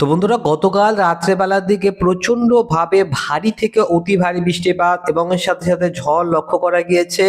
তো বন্ধুরা, গতকাল রাত্রেবেলার দিকে প্রচণ্ড ভাবে ভারী থেকে অতি ভারী বৃষ্টিপাত এবং এর সাথে সাথে ঝড় লক্ষ্য করা গিয়েছে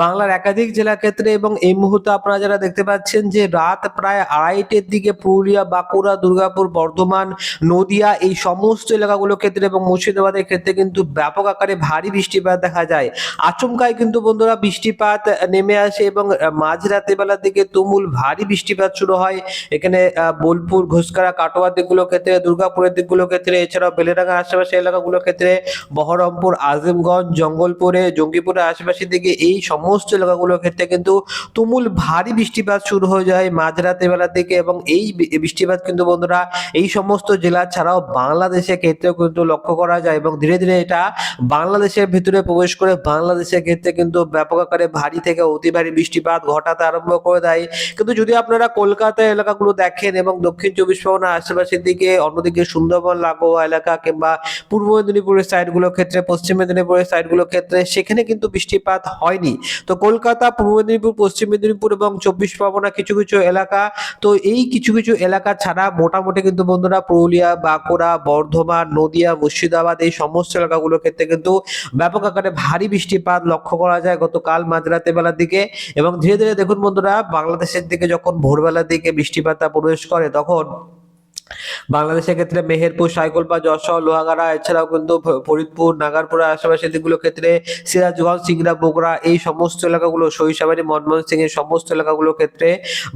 বাংলার একাধিক জেলা ক্ষেত্রে এবং এই মুহূর্তে আপনারা যারা দেখতে পাচ্ছেন যে রাত প্রায় আড়াইটের দিকে পুরুলিয়া, বাঁকুড়া, দুর্গাপুর, বর্ধমান, নদিয়া এই সমস্ত এলাকাগুলোর ক্ষেত্রে এবং মুর্শিদাবাদের ক্ষেত্রে কিন্তু ব্যাপক আকারে ভারী বৃষ্টিপাত দেখা যায়। আচমকায় কিন্তু বন্ধুরা বৃষ্টিপাত নেমে আসে এবং মাঝরাতে বেলার দিকে তুমুল ভারী বৃষ্টিপাত শুরু হয়। এখানে বোলপুর, ঘোষকারা, কাটোয়া দিকগুলোর ক্ষেত্রে, দুর্গাপুরের দিকগুলোর ক্ষেত্রে, এছাড়াও বেলেডাঙ্গার আশেপাশে এলাকাগুলোর ক্ষেত্রে, বহরমপুর, আজিমগঞ্জ, জঙ্গলপুরে, জঙ্গিপুরের আশেপাশের দিকে এই সমস্ত এলাকাগুলোর ক্ষেত্রে কিন্তু তুমুল ভারী বৃষ্টিপাত শুরু হয়ে যায় মাঝরাতে বেলার দিকে এবং এই বৃষ্টিপাত কিন্তু বন্ধুরা এই সমস্ত জেলা ছাড়াও বাংলাদেশের ক্ষেত্রেও কিন্তু লক্ষ্য করা যায় এবং ধীরে ধীরে এটা বাংলাদেশের ভিতরে প্রবেশ করে বাংলাদেশের ক্ষেত্রে কিন্তু ব্যাপক আকারে ভারী থেকে অতি ভারী বৃষ্টিপাত ঘটাতে আরম্ভ করে দেয়। কিন্তু যদি আপনারা কলকাতা এলাকাগুলো দেখেন এবং দক্ষিণ চব্বিশ পরগনা আশেপাশের দিকে অন্যদিকে সুন্দরবন, লাগোয়া এলাকা কিংবা পূর্ব মেদিনীপুরের সাইডগুলোর ক্ষেত্রে, পশ্চিম মেদিনীপুরের সাইডগুলোর ক্ষেত্রে সেখানে কিন্তু বৃষ্টিপাত হয়নি। তো কলকাতা, পূর্ব মেদিনীপুর, পশ্চিম মেদিনীপুর এবং চব্বিশ পরগনা কিছু কিছু এলাকা, তো এই কিছু কিছু এলাকা ছাড়া মোটামুটি কিন্তু বন্ধুরা পুরুলিয়া, বাঁকুড়া, বর্ধমান, নদিয়া, মুর্শিদাবাদ এই সমস্ত এলাকাগুলোর ক্ষেত্রে কিন্তু ব্যাপক আকারে ভারী বৃষ্টিপাত লক্ষ্য করা যায় গতকাল মাঝরাতে বেলার দিকে। এবং ধীরে ধীরে দেখুন বন্ধুরা, বাংলাদেশের দিকে যখন ভোরবেলার দিকে বৃষ্টিপাতটা প্রবেশ করে, তখন বাংলাদেশের ক্ষেত্রে মেহেরপুর সাইকলপা যশোর, লোহাগাড়া, এছাড়াও কিন্তু ফরিদপুর, নাগারপুরা, আশেপাশের দিকগুলোর ক্ষেত্রে সিরাজগঞ্জ, সিংড়া, বগুড়া এই সমস্ত এলাকাগুলো, সরিষাবাড়ি, মনমোহন সিং এর সমস্ত এলাকাগুলোর ক্ষেত্রে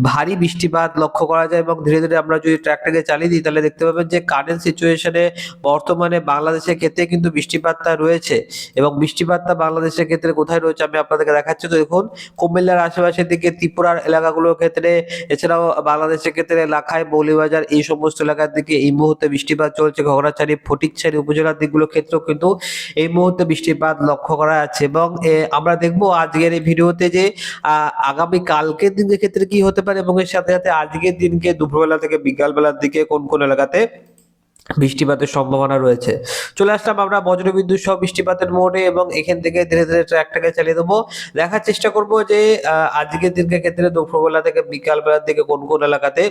ভারী বৃষ্টিপাত লক্ষ্য করা যায় এবং ধীরে ধীরে আমরা যদি ট্র্যাকটাকে চালিয়ে দিই, তাহলে দেখতে পাবেন যে কারেন্ট সিচুয়েশনে বর্তমানে বাংলাদেশের ক্ষেত্রে কিন্তু বৃষ্টিপাতটা রয়েছে এবং বৃষ্টিপাতটা বাংলাদেশের ক্ষেত্রে কোথায় রয়েছে আমি আপনাদেরকে দেখাচ্ছি। তো দেখুন, কুমিল্লার আশেপাশের দিকে ত্রিপুরার এলাকাগুলোর ক্ষেত্রে, এছাড়াও বাংলাদেশের ক্ষেত্রে লাখাই, বৌলিবাজার এই সমস্ত এলাকার দিকে এই মুহূর্তে বৃষ্টিপাত চলছে। ঘগড়াছড়ি, ফটিকছড়ি উপজেলার দিকগুলোর ক্ষেত্রেও কিন্তু এই মুহূর্তে বৃষ্টিপাত লক্ষ্য করা যাচ্ছে এবং আমরা দেখব আজকের এই ভিডিওতে যে আগামী কালকের দিনের ক্ষেত্রে কি হতে পারে এবং এর সাথে সাথে আজকের দিনকে দুপুরবেলা থেকে বিকালবেলার দিকে কোন কোন এলাকাতে বৃষ্টিপাতের সম্ভাবনা রয়েছে। চলে আসলাম আমরা বজ্রবিদ্যুৎ সহ বৃষ্টিপাতের মোড়ে এবং এখান থেকে ধীরে ধীরে ট্র্যাকটাকে চালিয়ে দেবো। দেখার চেষ্টা করব যে আজকের দিনকে ক্ষেত্রে দুপুরবেলা থেকে বিকালবেলার দিকে কোন কোন এলাকাতে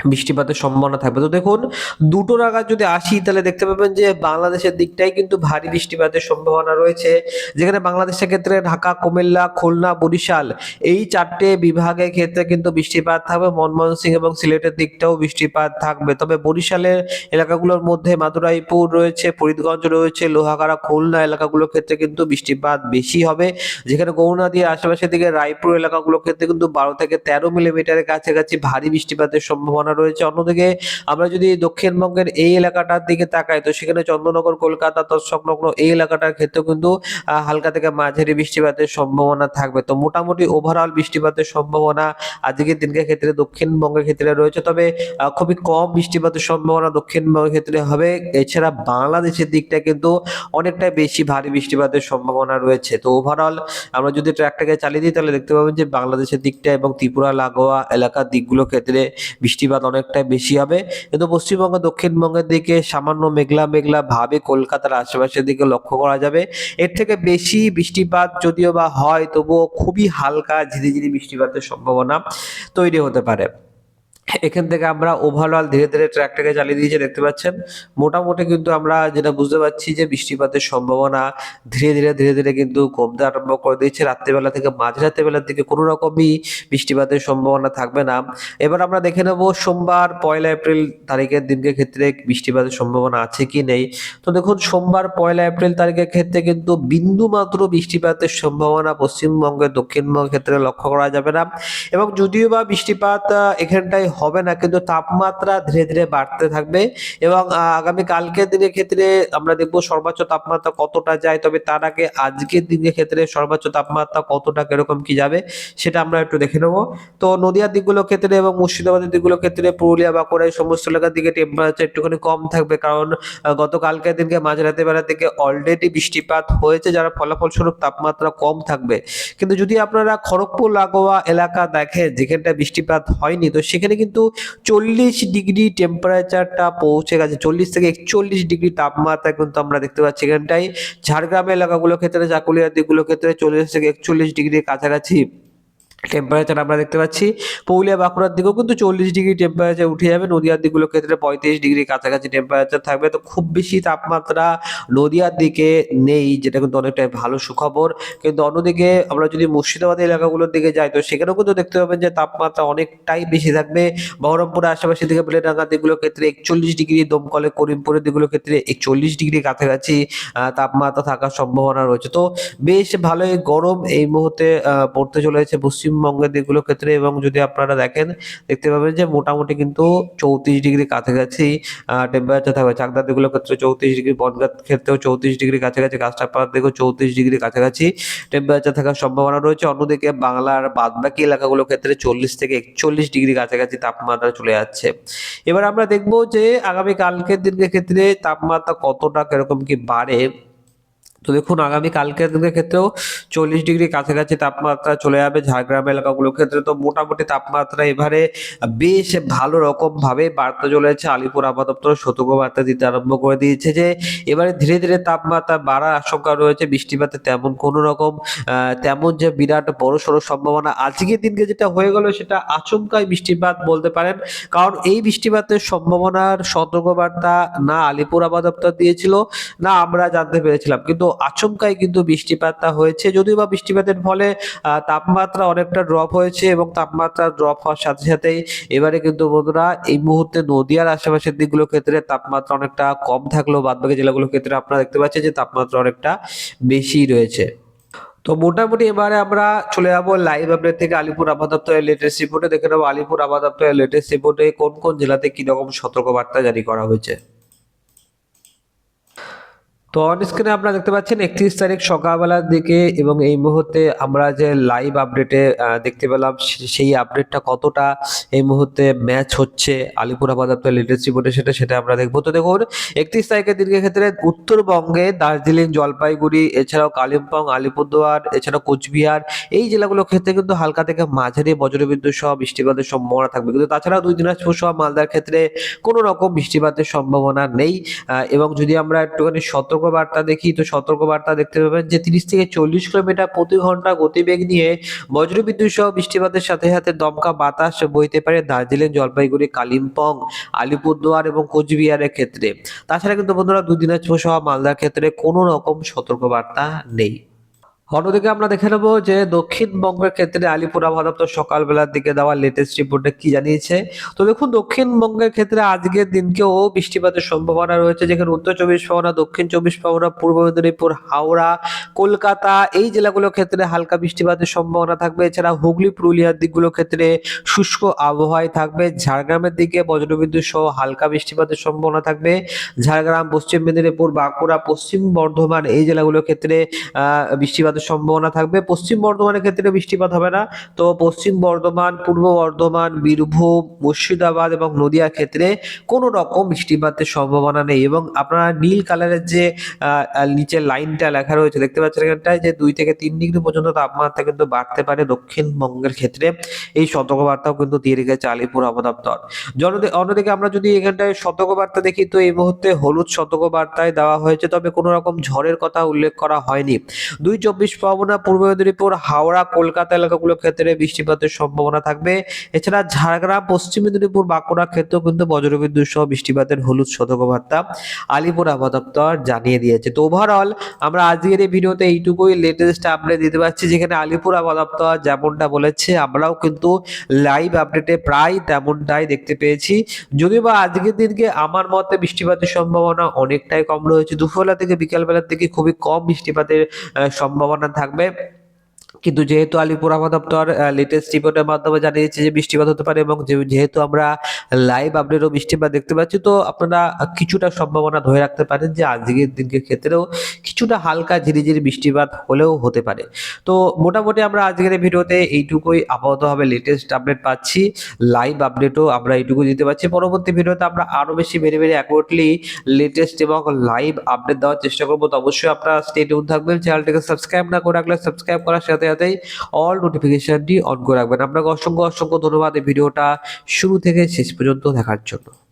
বৃষ্টিপাতের সম্ভাবনা থাকবে। তো দেখুন, দুটো নাগাদ যদি আসি, তাহলে দেখতে পাবেন যে বাংলাদেশের দিকটাই কিন্তু ভারী বৃষ্টিপাতের সম্ভাবনা রয়েছে। যেখানে বাংলাদেশের ক্ষেত্রে ঢাকা, কুমিল্লা, খুলনা, বরিশাল এই চারটে বিভাগের ক্ষেত্রে কিন্তু বৃষ্টিপাত থাকবে। মনমোহন সিং এবং সিলেটের দিকটাও বৃষ্টিপাত থাকবে। তবে বরিশালের এলাকাগুলোর মধ্যে মাদুরাইপুর রয়েছে, ফরিদগঞ্জ রয়েছে, লোহাগাড়া, খুলনা এলাকাগুলোর ক্ষেত্রে কিন্তু বৃষ্টিপাত বেশি হবে। যেখানে গৌরনদীর নদীর আশেপাশের দিকে রায়পুর এলাকাগুলোর ক্ষেত্রে কিন্তু বারো থেকে তেরো মিলিমিটারের কাছাকাছি ভারী বৃষ্টিপাতের সম্ভাবনা রয়েছে। অন্যদিকে আমরা যদি দক্ষিণবঙ্গের এই এলাকাটার দিকে তাকাই, তো সেখানে চন্দ্রনগর, কলকাতা, তৎসংলগ্ন এই এলাকাটার ক্ষেত্রেও কিন্তু হালকা থেকে মাঝারি বৃষ্টিপাতের সম্ভাবনা থাকবে। তো মোটামুটি ওভারঅল বৃষ্টিপাতের সম্ভাবনা আজকের দিনকে ক্ষেত্রে দক্ষিণবঙ্গের ক্ষেত্রে রয়েছে। তবে খুবই কম বৃষ্টিপাতের সম্ভাবনা দক্ষিণবঙ্গের ক্ষেত্রে হবে। এছাড়া বাংলাদেশের দিকটা কিন্তু অনেকটাই বেশি ভারী বৃষ্টিপাতের সম্ভাবনা রয়েছে। তো ওভারঅল আমরা যদি ট্র্যাকটাকে চালিয়ে দিই, তাহলে দেখতে পাবেন যে বাংলাদেশের দিকটা এবং ত্রিপুরা, লাগোয়া এলাকার দিকগুলোর ক্ষেত্রে বৃষ্টিপাত অনেকটাই বেশি হবে। কিন্তু পশ্চিমবঙ্গ, দক্ষিণবঙ্গের দিকে সামান্য মেঘলা মেঘলা ভাবে কলকাতার আশেপাশের দিকে লক্ষ্য করা যাবে। এর থেকে বেশি বৃষ্টিপাত যদিও বা হয়, তবুও খুবই হালকা ঝিরিঝিরি বৃষ্টিপাতের সম্ভাবনা তৈরি হতে পারে। এখান থেকে আমরা ওভারঅল ধীরে ধীরে ট্র্যাকটাকে চালিয়ে দিয়েছে, দেখতে পাচ্ছেন। মোটামুটি কিন্তু আমরা যেটা বুঝতে পারছি যে বৃষ্টিপাতের সম্ভাবনা ধীরে ধীরে ধীরে ধীরে কিন্তু কমতে আরম্ভ করে দিয়েছে। রাত্রিবেলা থেকে মাঝরাতে বেলার দিকে কোনো রকমই বৃষ্টিপাতের সম্ভাবনা থাকবে না। এবার আমরা দেখে নেব সোমবার, পয়লা এপ্রিল তারিখের দিনকে ক্ষেত্রে বৃষ্টিপাতের সম্ভাবনা আছে কি নেই। তো দেখুন, সোমবার, পয়লা এপ্রিল তারিখের ক্ষেত্রে কিন্তু বিন্দু মাত্র বৃষ্টিপাতের সম্ভাবনা পশ্চিমবঙ্গের দক্ষিণবঙ্গের ক্ষেত্রে লক্ষ্য করা যাবে না। এবং যদিও বা বৃষ্টিপাত এখানটায় হবে না, কিন্তু তাপমাত্রা ধীরে ধীরে বাড়তে থাকবে এবং আগামী কালকের দিনের ক্ষেত্রে আমরা দেখব সর্বোচ্চ তাপমাত্রা কতটা যায়, তবে তার আগে আজকের দিনের ক্ষেত্রে সর্বোচ্চ তাপমাত্রা কতটা, কীরকম কি যাবে, সেটা আমরা একটু দেখে নেব। তো নদিয়ার দিকগুলোর ক্ষেত্রে এবং মুর্শিদাবাদের দিকগুলোর ক্ষেত্রে পুরুলিয়া, বাঁকুড়া, এই সমস্ত এলাকার দিকে টেম্পারেচার একটুখানি কম থাকবে কারণ গতকালকের দিনকে মাঝরাতে বেলার দিকে অলরেডি বৃষ্টিপাত হয়েছে, যার ফলাফলস্বরূপ তাপমাত্রা কম থাকবে। কিন্তু যদি আপনারা খড়গপুর, লাগোয়া এলাকা দেখেন যেখানটা বৃষ্টিপাত হয়নি, তো সেখানে কিন্তু চল্লিশ ডিগ্রি টেম্পারেচারটা পৌঁছে গেছে। চল্লিশ থেকে একচল্লিশ ডিগ্রি তাপমাত্রা কিন্তু আমরা দেখতে পাচ্ছি এখানটাই ঝাড়গ্রাম এলাকাগুলোর ক্ষেত্রে চাকুলিয়া দিকগুলোর ক্ষেত্রে চল্লিশ থেকে একচল্লিশ ডিগ্রির কাছাকাছি। টেম্পারেচার আমরা দেখতে পাচ্ছি। পুরুলিয়া বাঁকুড়ার দিকেও কিন্তু চল্লিশ ডিগ্রি টেম্পারেচার উঠে যাবে। নদিয়ার দিকগুলোর ক্ষেত্রে পঁয়ত্রিশ ডিগ্রি কাছাকাছি টেম্পারেচার থাকবে। তো খুব বেশি তাপমাত্রা নদিয়ার দিকে নেই, যেটা কিন্তু অনেকটাই ভালো সুখবর। কিন্তু অন্যদিকে আমরা যদি মুর্শিদাবাদ এলাকাগুলোর দিকে যাই, তো সেখানেও কিন্তু দেখতে পাবেন যে তাপমাত্রা অনেকটাই বেশি থাকবে। বহরমপুরের আশেপাশে দিকে বেলেডাঙ্গার দিকগুলোর ক্ষেত্রে একচল্লিশ ডিগ্রি দমকলে করিমপুরের দিকগুলোর ক্ষেত্রে একচল্লিশ ডিগ্রি কাছাকাছি তাপমাত্রা থাকার সম্ভাবনা রয়েছে। তো বেশ ভালোই গরম এই মুহূর্তে পড়তে চলেছে পশ্চিমবঙ্গের দিকগুলোর ক্ষেত্রে এবং যদি আপনারা দেখেন, দেখতে পাবেন যে মোটামুটি কিন্তু চৌত্রিশ ডিগ্রি কাছাকাছি টেম্পারেচার থাকবে। চাকদার দিকগুলোর ক্ষেত্রে চৌত্রিশ ডিগ্রি বনগাঁ ক্ষেত্রেও চৌত্রিশ ডিগ্রি কাছাকাছি কাস্টাপাড়ার দিকেও চৌত্রিশ ডিগ্রি কাছাকাছি টেম্পারেচার থাকার সম্ভাবনা রয়েছে। অন্যদিকে বাংলার বাদবাকি এলাকাগুলোর ক্ষেত্রে চল্লিশ থেকে একচল্লিশ ডিগ্রি কাছাকাছি তাপমাত্রা চলে যাচ্ছে। এবার আমরা দেখব যে আগামী কালকের দিনের ক্ষেত্রে তাপমাত্রা কতটা কীরকম কি বাড়ে তো দেখুন, আগামী কালকের দিনের ক্ষেত্রেও চল্লিশ ডিগ্রি কাছাকাছি তাপমাত্রা চলে যাবে। ঝাড়গ্রাম এলাকাগুলোর ক্ষেত্রে তো মোটামুটি তাপমাত্রা এবারে বেশ ভালো রকমভাবে বাড়তে চলেছে। আলিপুর দপ্তর সতর্ক বার্তা দিতে আরম্ভ করে দিয়েছে যে, এবারে ধীরে ধীরে তাপমাত্রা বাড়ার আশঙ্কা রয়েছে। বৃষ্টিপাতে তেমন কোনো রকম তেমন যে বিরাট বড় সড়ো সম্ভাবনা আজকের দিনকে যেটা হয়ে গেল সেটা আচমকাই বৃষ্টিপাত বলতে পারেন। কারণ এই বৃষ্টিপাতের সম্ভাবনার সতর্কবার্তা না আলিপুর দপ্তর দিয়েছিল, না আমরা জানতে পেরেছিলাম। কিন্তু আচমকাই কিন্তু বৃষ্টিপাতটা হয়েছে। যদিও বা বৃষ্টিপাতের ফলে তাপমাত্রা অনেকটা ড্রপ হয়েছে এবং তাপমাত্রা ড্রপ হওয়ার সাথে সাথেই এবারে কিন্তু বন্ধুরা এই মুহূর্তে নদিয়ার আশেপাশের দিকগুলোর ক্ষেত্রে তাপমাত্রা অনেকটা কম থাকলেও বাদবাকি জেলাগুলোর ক্ষেত্রে আপনারা দেখতে পাচ্ছেন যে তাপমাত্রা অনেকটা বেশি রয়েছে। তো মোটামুটি এবারে আমরা চলে যাব লাইভ আপডেট থেকে আলিপুর আবহাওয়া দপ্তরের লেটেস্ট রিপোর্টে দেখে নেব আলিপুর আবহাওয়া দপ্তরের লেটেস্ট রিপোর্টে কোন কোন জেলাতে কি রকম সতর্কবার্তা জারি করা হয়েছে। তো অন স্ক্রিনে আপনারা দেখতে পাচ্ছেন একত্রিশ তারিখ সকালবেলার দিকে এবং এই মুহূর্তে আমরা যে লাইভ আপডেটে দেখতে পেলাম সেই আপডেটটা কতটা এই মুহূর্তে ম্যাচ হচ্ছে আলিপুর দপ্তরের লেটেস্ট রিপোর্টে সেটা সেটা আমরা দেখব। তো দেখুন, একত্রিশ তারিখের দিনের ক্ষেত্রে উত্তরবঙ্গে দার্জিলিং, জলপাইগুড়ি, এছাড়াও কালিম্পং, আলিপুরদুয়ার, এছাড়াও কোচবিহার এই জেলাগুলোর ক্ষেত্রে কিন্তু হালকা থেকে মাঝারি বজ্রবিদ্যুৎ সহ বৃষ্টিপাতের সম্ভাবনা থাকবে। কিন্তু তাছাড়া দুই দিনাজপুর সহ মালদার ক্ষেত্রে কোনো রকম বৃষ্টিপাতের সম্ভাবনা নেই এবং যদি আমরা একটুখানি সতর্কবার্তা দেখি, তো সতর্কবার্তা দেখতে পাবেন যে তিরিশ থেকে চল্লিশ কিলোমিটার প্রতি ঘণ্টা গতিবেগ নিয়ে বজ্রবিদ্যুৎ সহ বৃষ্টিপাতের সাথে সাথে দমকা বাতাস বইতে পারে দার্জিলিং, জলপাইগুড়ি, কালিম্পং, আলিপুরদুয়ার এবং কোচবিহারের ক্ষেত্রে। তাছাড়া কিন্তু বন্ধুরা দুদিনাজপুর সহ মালদার ক্ষেত্রে কোনো রকম সতর্কবার্তা নেই। অন্যদিকে আমরা দেখে নেব যে দক্ষিণবঙ্গের ক্ষেত্রে আলিপুর আবহাওয়া দপ্তর সকালবেলার দিকে দেওয়া লেটেস্ট রিপোর্টে কি জানিয়েছে? তো দেখুন দক্ষিণবঙ্গের ক্ষেত্রে আজকের দিনকেও বৃষ্টিপাতের সম্ভাবনা রয়েছে। যেখানে উত্তর চব্বিশ পরগনা দক্ষিণ চব্বিশ পরগনা পূর্ব মেদিনীপুর হাওড়া কলকাতা এই জেলাগুলোর ক্ষেত্রে হালকা বৃষ্টিপাতের সম্ভাবনা থাকবে। এছাড়া হুগলি পুরুলিয়ার দিকগুলোর ক্ষেত্রে শুষ্ক আবহাওয়ায় থাকবে। ঝাড়গ্রামের দিকে বজ্রবিদ্যুৎ সহ হালকা বৃষ্টিপাতের সম্ভাবনা থাকবে। ঝাড়গ্রাম পশ্চিম মেদিনীপুর বাঁকুড়া পশ্চিম বর্ধমান এই জেলাগুলোর ক্ষেত্রে আহ, বৃষ্টিপাতের সম্ভাবনা থাকবে। পশ্চিম বর্ধমানের ক্ষেত্রে বৃষ্টিপাত হবে না। তো পশ্চিম বর্ধমান, পূর্ব বর্ধমান, বীরভূম, মুর্শিদাবাদ এবং নদিয়ার ক্ষেত্রে কোনো রকম বৃষ্টিপাতের সম্ভাবনা নেই এবং আপনারা নীল কালারের যে নিচের লাইনটা লেখা রয়েছে, দেখতে পাচ্ছেন এখানটায় যে দুই থেকে তিন ডিগ্রি পর্যন্ত তাপমাত্রা কিন্তু বাড়তে পারে দক্ষিণবঙ্গের ক্ষেত্রে। এই সতর্কবার্তাও কিন্তু দিয়ে রেখেছে আলিপুর আবহাওয়া দপ্তর অন্যদিকে আমরা যদি এখানটায় সতর্কবার্তা দেখি, তো এই মুহূর্তে হলুদ সতর্কবার্তায় দেওয়া হয়েছে, তবে কোনো রকম ঝড়ের কথা উল্লেখ করা হয়নি। দুই চব্বিশ পরগনা পূর্ব মেদিনীপুর হাওড়া কলকাতা এলাকাগুলোর ক্ষেত্রে বৃষ্টিপাতের সম্ভাবনা থাকবে। এছাড়া ঝাড়গ্রাম পশ্চিম মেদিনীপুর বাঁকুড়া ক্ষেত্রেও কিন্তু বজ্রবিদ্যুৎ সহ বৃষ্টিপাতের হলুদ সতর্কবার্তা আলিপুর আবহাওয়া জানিয়ে দিয়েছে। তো ওভারঅল আমরা আজকের এই ভিডিওতে এইটুকুই লেটেস্ট আপডেট দিতে পারছি যেখানে আলিপুর আবহাওয়া যেমনটা বলেছে আমরাও কিন্তু লাইভ আপডেটে প্রায় তেমনটাই দেখতে পেয়েছি। যদিও বা আজকের দিনকে আমার মতে বৃষ্টিপাতের সম্ভাবনা অনেকটাই কম রয়েছে। দুপুরবেলা থেকে বিকালবেলার দিকে খুবই কম বৃষ্টিপাতের আহ, সম্ভাবনা থাকবে। কিন্তু যেহেতু আলিপুর আবহাওয়া দপ্তর লেটেস্ট রিপোর্টের মাধ্যমে জানিয়েছে যে বৃষ্টিপাত হতে পারে এবং যেহেতু আমরা লাইভ আপডেটও বৃষ্টিপাত দেখতে পাচ্ছি, তো আপনারা কিছুটা সম্ভাবনা ধরে রাখতে পারেন যে আজকের দিনকে ক্ষেত্রেও কিছুটা হালকা ঝিরিঝিরি বৃষ্টিপাত হলেও হতে পারে। তো মোটামুটি আমরা আজকের ভিডিওতে এইটুকুই আপাততভাবে লেটেস্ট আপডেট পাচ্ছি। লাইভ আপডেটও আমরা এইটুকু দিতে পারছি। পরবর্তী ভিডিওতে আমরা আরও বেশি বেড়ে বেড়ে অ্যাকুরেটলি লেটেস্ট এবং লাইভ আপডেট দেওয়ার চেষ্টা করব। তো অবশ্যই আপনারা স্টে টিউন থাকবেন। চ্যানেলটিকে সাবস্ক্রাইব না করে রাখলে সাবস্ক্রাইব করার সাথে সাথেই অল নোটিফিকেশনটি অন করে রাখবেন। আপনাকে অসংখ্য অসংখ্য ধন্যবাদ। এই ভিডিওটা শুরু থেকে শেষ পর্যন্ত দেখার জন্য।